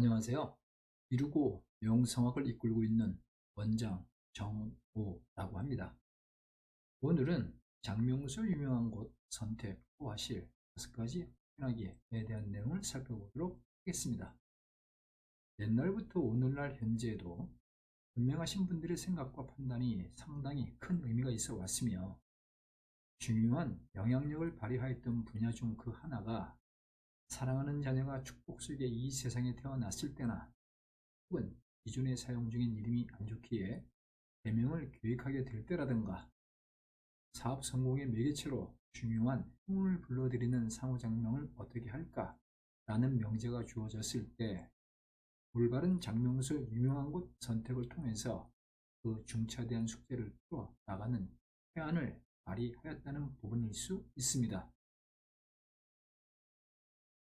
안녕하세요. 이루고 명성학을 이끌고 있는 원장 정우라고 합니다. 오늘은 장명수 유명한 곳 선택하실 다섯 가지 확인하기에 대한 내용을 살펴보도록 하겠습니다. 옛날부터 오늘날 현재에도 분명하신 분들의 생각과 판단이 상당히 큰 의미가 있어 왔으며 중요한 영향력을 발휘하였던 분야 중 그 하나가 사랑하는 자녀가 축복 속에 이 세상에 태어났을 때나 혹은 기존에 사용 중인 이름이 안 좋기에 개명을 계획하게 될 때라든가 사업 성공의 매개체로 중요한 행운을 불러들이는 상호장명을 어떻게 할까 라는 명제가 주어졌을 때 올바른 장명수 유명한 곳 선택을 통해서 그 중차대한 숙제를 풀어 나가는 해안을 발휘하였다는 부분일 수 있습니다.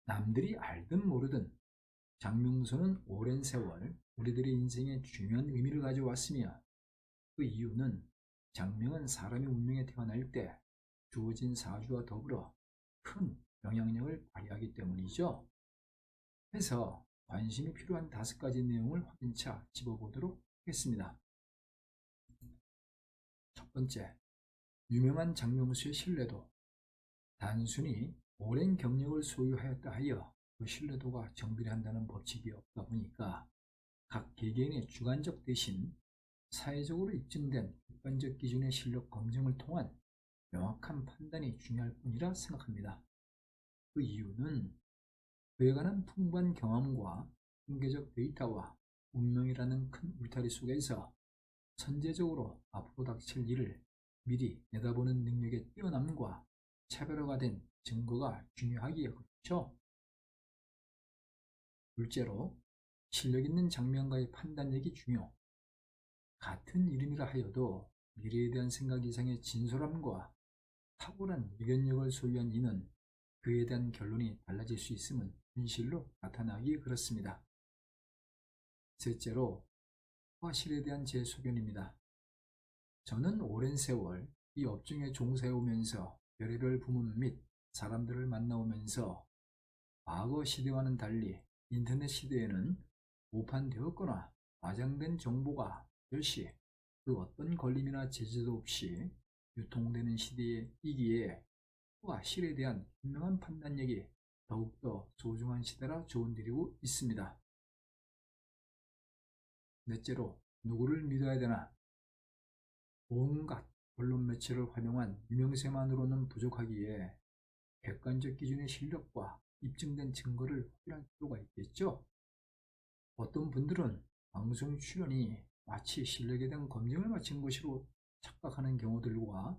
남들이 알든 모르든 장명소는 오랜 세월 우리들의 인생에 중요한 의미를 가져왔으며 그 이유는 장명은 사람의 운명에 태어날 때 주어진 사주와 더불어 큰 영향력을 발휘하기 때문이죠. 해서 관심이 필요한 다섯 가지 내용을 확인차 짚어보도록 하겠습니다. 첫 번째, 유명한 장명수의 신뢰도. 단순히 오랜 경력을 소유하였다 하여 그 신뢰도가 정비한다는 법칙이 없다 보니까 각 개개인의 주관적 대신 사회적으로 입증된 객관적 기준의 실력 검증을 통한 명확한 판단이 중요할 뿐이라 생각합니다. 그 이유는 그에 관한 풍부한 경험과 통계적 데이터와 운명이라는 큰 울타리 속에서 선제적으로 앞으로 닥칠 일을 미리 내다보는 능력의 뛰어남과 차별화가 된 증거가 중요하기에 그렇죠. 둘째로 실력 있는 장면과의 판단력이 중요. 같은 이름이라 하여도 미래에 대한 생각 이상의 진솔함과 탁월한 의견력을 소유한 이는 그에 대한 결론이 달라질 수 있음은 현실로 나타나기 그렇습니다. 셋째로 화실에 대한 제 소견입니다. 저는 오랜 세월 이 업종에 종사해 오면서 별의별 부문 및 사람들을 만나오면서 과거 시대와는 달리 인터넷 시대에는 오판되었거나 과장된 정보가 별시 그 어떤 걸림이나 제재도 없이 유통되는 시대이기에 그와 실에 대한 현명한 판단력이 더욱더 소중한 시대라 조언드리고 있습니다. 넷째로 누구를 믿어야 되나 온갖 언론 매체를 활용한 유명세만으로는 부족하기에 객관적 기준의 실력과 입증된 증거를 확인할 필요가 있겠죠. 어떤 분들은 방송 출연이 마치 실력에 대한 검증을 마친 것으로 착각하는 경우들과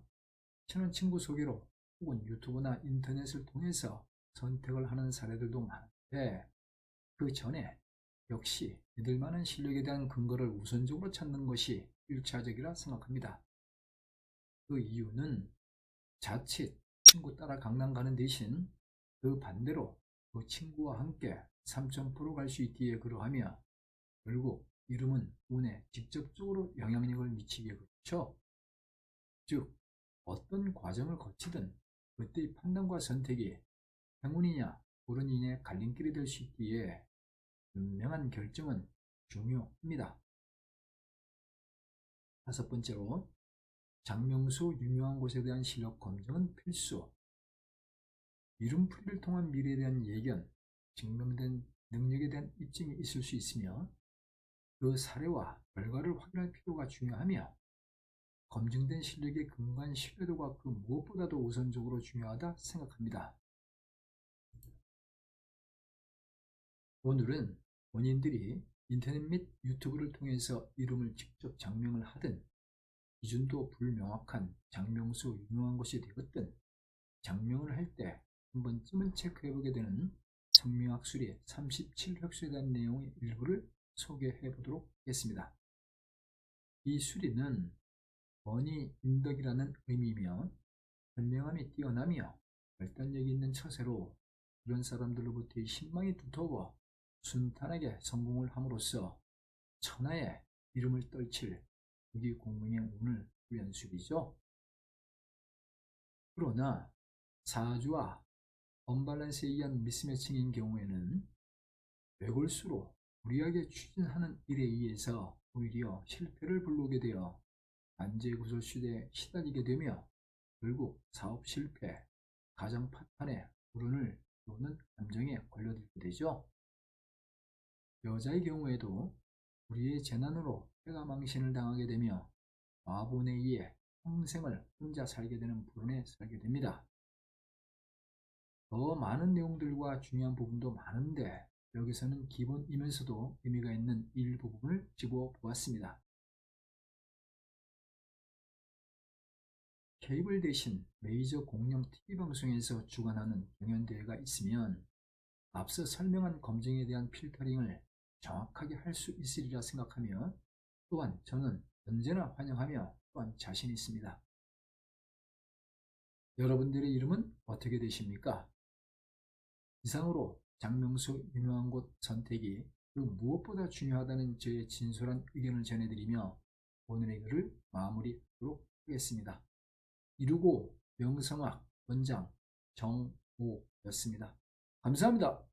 친한 친구 소개로 혹은 유튜브나 인터넷을 통해서 선택을 하는 사례들도 많은데 그 전에 역시 믿을 만한 실력에 대한 근거를 우선적으로 찾는 것이 1차적이라 생각합니다. 그 이유는 자칫 친구 따라 강남 가는 대신 그 반대로 그 친구와 함께 3,000%갈수 있기에 그러하며 결국 이름은 운에 직접적으로 영향력을 미치게 그렇죠. 즉 어떤 과정을 거치든 그때의 판단과 선택이 행운이냐 불운이냐의 갈림길이 될 수 있기에 분명한 결정은 중요합니다. 다섯 번째로 장명수 유명한 곳에 대한 실력 검증은 필수. 이름풀이를 통한 미래에 대한 예견, 증명된 능력에 대한 입증이 있을 수 있으며 그 사례와 결과를 확인할 필요가 중요하며 검증된 실력의 근간 신뢰도가 그 무엇보다도 우선적으로 중요하다 생각합니다. 오늘은 본인들이 인터넷 및 유튜브를 통해서 이름을 직접 장명을 하든 기준도 불명확한 장명수 유명한 곳이 되었든 장명을 할 때 한 번쯤은 체크해보게 되는 성명학술의 37혁수에 대한 내용의 일부를 소개해 보도록 하겠습니다. 이 수리는 원이 인덕이라는 의미며 현명함이 뛰어나며 결단력이 있는 처세로 이런 사람들로부터의 신망이 두터워 순탄하게 성공을 함으로써 천하의 이름을 떨칠 공명의 운을 위한 수리죠. 그러나 사주와 언밸런스에 의한 미스매칭인 경우에는 외골수로 무리하게 추진하는 일에 의해서 오히려 실패를 불러오게 되어 안제구설수에 시달리게 되며 결국 사업 실패, 가정 파탄에 불운을 놓는 감정에 걸려들게 되죠. 여자의 경우에도 우리의 재난으로 해가 망신을 당하게 되며 와본에 의해 평생을 혼자 살게 되는 불운에 살게 됩니다. 더 많은 내용들과 중요한 부분도 많은데 여기서는 기본이면서도 의미가 있는 일부분을 집어 보았습니다. 케이블 대신 메이저 공영 TV방송에서 주관하는 경연대회가 있으면 앞서 설명한 검증에 대한 필터링을 정확하게 할 수 있으리라 생각하며 또한 저는 언제나 환영하며 또한 자신 있습니다. 여러분들의 이름은 어떻게 되십니까? 이상으로 장명수 유명한 곳 선택이 그 무엇보다 중요하다는 저의 진솔한 의견을 전해드리며 오늘의 글을 마무리하도록 하겠습니다. 이루고 명성학 원장 정모였습니다. 감사합니다.